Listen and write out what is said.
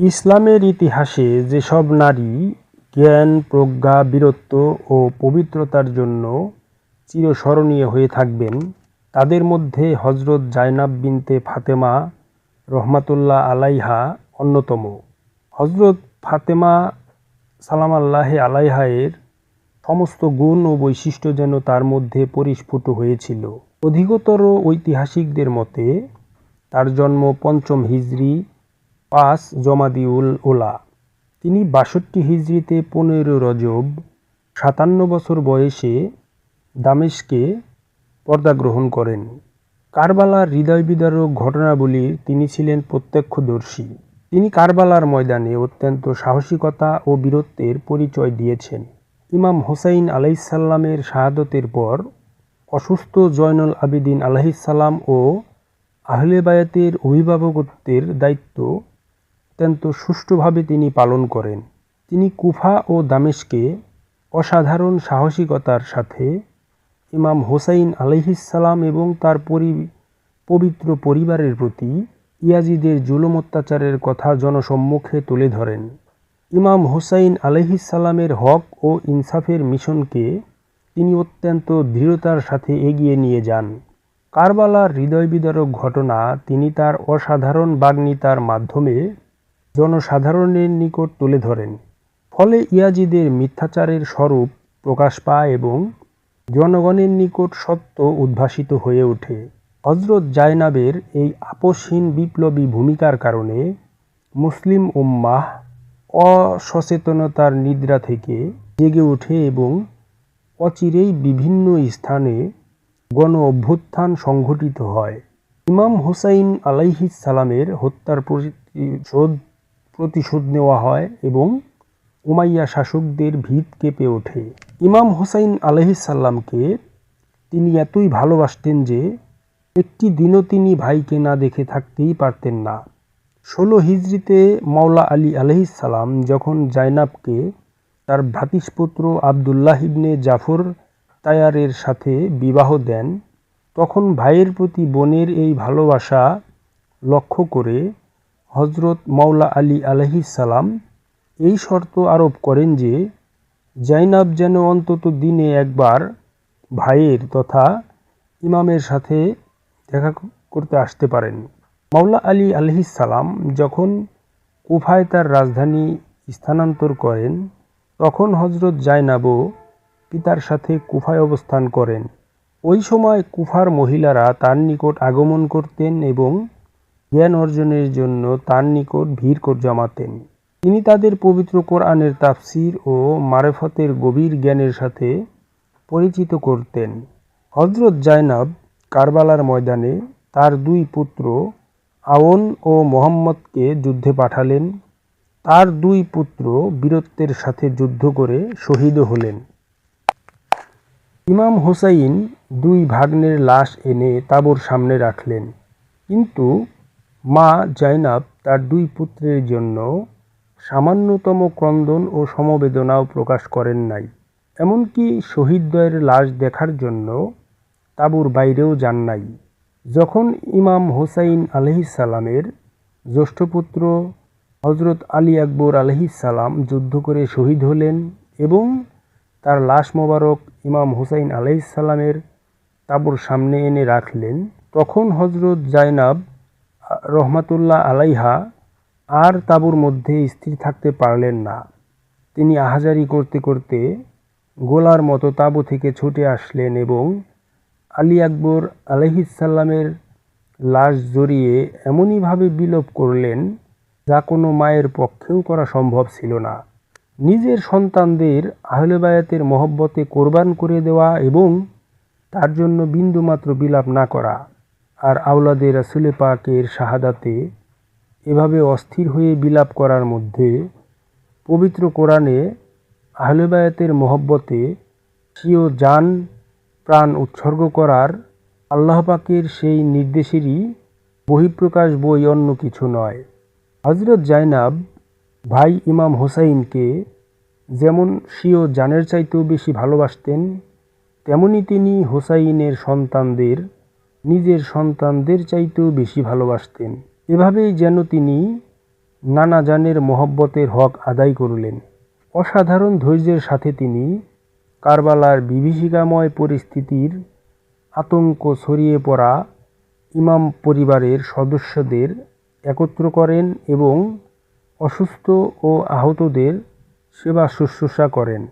ইসলামের ইতিহাসে যেসব নারী জ্ঞান, প্রজ্ঞা, বীরত্ব ও পবিত্রতার জন্য চিরস্মরণীয় হয়ে থাকবেন, তাদের মধ্যে হজরত জায়নাব বিনতে ফাতেমা রহমাতুল্লাহ আলাইহা অন্যতম। হজরত ফাতেমা সালাম আল্লাহে আলাইহায়ের সমস্ত গুণ ও বৈশিষ্ট্য যেন তার মধ্যে পরিস্ফুট হয়েছিল। অধিকতর ঐতিহাসিকদের মতে তার জন্ম পঞ্চম হিজরি পাঁচ জমাদিউল ওলা তিনি বাষট্টি হিজরিতে পনেরো রজব, সাতান্ন বছর বয়সে দামেশকে পর্দা গ্রহণ করেন। কারবালার হৃদয় বিদারক ঘটনাবলীর তিনি ছিলেন প্রত্যক্ষদর্শী। তিনি কারবালার ময়দানে অত্যন্ত সাহসিকতা ও বীরত্বের পরিচয় দিয়েছেন। ইমাম হোসাইন আলাইসাল্লামের শাহাদতের পর অসুস্থ জয়নুল আবিদিন আলাহিসাল্লাম ও আহলে বায়াতের অভিভাবকত্বের দায়িত্ব অত্যন্ত সুষ্ঠুভাবে তিনি পালন করেন। তিনি কুফা ও দামেশকে অসাধারণ সাহসিকতার সাথে ইমাম হোসাইন আলহিসাল্লাম এবং তার পরি, পবিত্র পরিবারের প্রতি ইয়াজিদের জুলুম অত্যাচারের কথা জনসম্মুখে তুলে ধরেন। ইমাম হোসাইন আলহিসাল্লামের হক ও ইনসাফের মিশনকে তিনি অত্যন্ত দৃঢ়তার সাথে এগিয়ে নিয়ে যান। কারবালার হৃদয় বিদারক ঘটনা তিনি তার অসাধারণ বাগ্মিতার মাধ্যমে জনসাধারণের নিকট তুলে ধরেন। ফলে ইয়াজিদের মিথ্যাচারের স্বরূপ প্রকাশ পায় এবং জনগণের নিকট সত্য উদ্ভাসিত হয়ে ওঠে। হজরত জায়নাবের এই আপসহীন বিপ্লবী ভূমিকার কারণে মুসলিম উম্মাহ অসচেতনতার নিদ্রা থেকে জেগে ওঠে এবং অচিরেই বিভিন্ন স্থানে গণ অভ্যুত্থান সংঘটিত হয়। ইমাম হুসাইন আলাইহিস সালামের হত্যার প্রতিশোধ প্রতিশোধ নেওয়া হয় এবং উমাইয়া শাসকদের ভিত কেঁপে ওঠে। ইমাম হুসাইন আলহিসাল্লামকে তিনি এতই ভালোবাসতেন যে একটি দিনও তিনি ভাইকে না দেখে থাকতেই পারতেন না। ষোলো হিজড়িতে মাওলা আলী আলহিসাল্লাম যখন জাইনাবকে তার ভ্রাতিষ্পুত্র আবদুল্লাহ ইবনে জাফর তায়ারের সাথে বিবাহ দেন, তখন ভাইয়ের প্রতি বোনের এই ভালোবাসা লক্ষ্য করে হজরত মাওলা আলী সালাম এই শর্ত আরোপ করেন যে, জাইনাব যেন অন্তত দিনে একবার ভাইয়ের তথা ইমামের সাথে দেখা করতে আসতে পারেন। মাওলা আলী সালাম যখন কুফায় তার রাজধানী স্থানান্তর করেন, তখন হজরত জাইনাবও পিতার সাথে কুফায় অবস্থান করেন। ওই সময় কুফার মহিলারা তার নিকট আগমন করতেন এবং জ্ঞান অর্জনের জন্য তার নিকট ভিড় জমাতেন। তিনি তাদের পবিত্র কোরআনের তাফসির ও মারেফতের গভীর জ্ঞানের সাথে পরিচিত করতেন। হজরত জাইনাব কারবালার ময়দানে তার দুই পুত্র আওন ও মোহাম্মদকে যুদ্ধে পাঠালেন। তার দুই পুত্র বীরত্বের সাথে যুদ্ধ করে শহীদ হলেন। ইমাম হুসাইন দুই ভাগ্নের লাশ এনে তাবর সামনে রাখলেন। কিন্তু মা জাইনাব তার দুই পুত্রের জন্য সামান্যতম ক্রন্দন ও সমবেদনাও প্রকাশ করেন নাই। এমনকি শহীদদ্বয়ের লাশ দেখার জন্য তাঁবুর বাইরেও যান নাই। যখন ইমাম হোসাইন আলহিসাল্লামের জ্যেষ্ঠপুত্র হজরত আলী আকবর আলহিসাল্লাম যুদ্ধ করে শহীদ হলেন এবং তার লাশ মোবারক ইমাম হুসাইন আলহিসাল্লামের তাবুর সামনে এনে রাখলেন, তখন হজরত জাইনাব রহমাতুল্লাহ আলাইহা, আর তাঁবুর মধ্যে স্থির থাকতে পারলেন না। তিনি আহাজারি করতে করতে গোলার মতো তাঁবু থেকে ছুটে আসলেন এবং আলী আকবর আলহিসাল্লামের লাশ জড়িয়ে এমনইভাবে বিলোপ করলেন যা কোনো মায়ের পক্ষেও করা সম্ভব ছিল না। নিজের সন্তানদের আহলেবায়াতের মহব্বতে কোরবান করে দেওয়া এবং তার জন্য বিন্দুমাত্র বিলাপ না করা। আর আওলাদের রাসুলে পাকের শাহাদাতে এভাবে অস্থির হয়ে বিলাপ করার মধ্যে পবিত্র কোরআনে আহলেবায়াতের মহব্বতে স্বীয় যান, প্রাণ উৎসর্গ করার আল্লাহ পাকের সেই নির্দেশেরই বহিঃপ্রকাশ বই অন্য কিছু নয়। হজরত জাইনাব ভাই ইমাম হোসাইনকে যেমন স্বীয় জানের চাইতেও বেশি ভালোবাসতেন, তেমনি তিনি হোসাইনের সন্তানদের নিজের সন্তানদের চাইতেও বেশি ভালোবাসতেন। এভাবেই যেন তিনি নানা জানের মহব্বতের হক আদায় করলেন। অসাধারণ ধৈর্যের সাথে তিনি কারবালার বিভীষিকাময় পরিস্থিতির আতঙ্ক ছড়িয়ে পড়া ইমাম পরিবারের সদস্যদের একত্র করেন এবং অসুস্থ ও আহতদের সেবা শুশ্রূষা করেন।